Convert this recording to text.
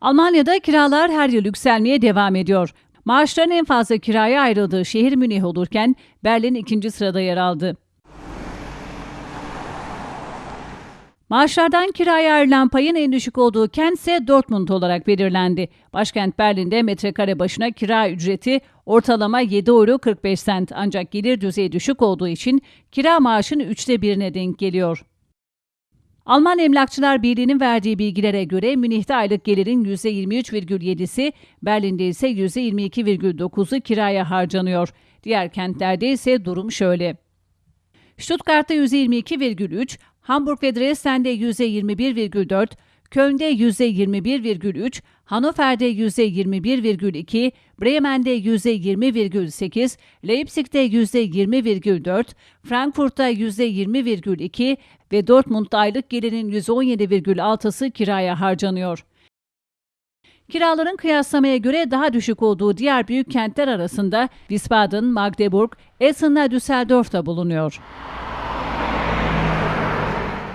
Almanya'da kiralar her yıl yükselmeye devam ediyor. Maaşların en fazla kiraya ayrıldığı şehir Münih olurken Berlin ikinci sırada yer aldı. Maaşlardan kiraya ayrılan payın en düşük olduğu kent ise Dortmund olarak belirlendi. Başkent Berlin'de metrekare başına kira ücreti ortalama 7 euro 45 sent ancak gelir düzeyi düşük olduğu için kira maaşının üçte birine denk geliyor. Alman Emlakçılar Birliği'nin verdiği bilgilere göre Münih'te aylık gelirin %23,7'si, Berlin'de ise %22,9'u kiraya harcanıyor. Diğer kentlerde ise durum şöyle. Stuttgart'ta %22,3, Hamburg ve Dresden'de %21,4, Köln'de %21,3, Hannover'de %21,2, Bremen'de %20,8, Leipzig'te %20,4, Frankfurt'ta %20,2 ve Dortmund'da aylık gelirin %17,6'sı kiraya harcanıyor. Kiraların kıyaslamaya göre daha düşük olduğu diğer büyük kentler arasında Wiesbaden, Magdeburg, Essen'la Düsseldorf da bulunuyor.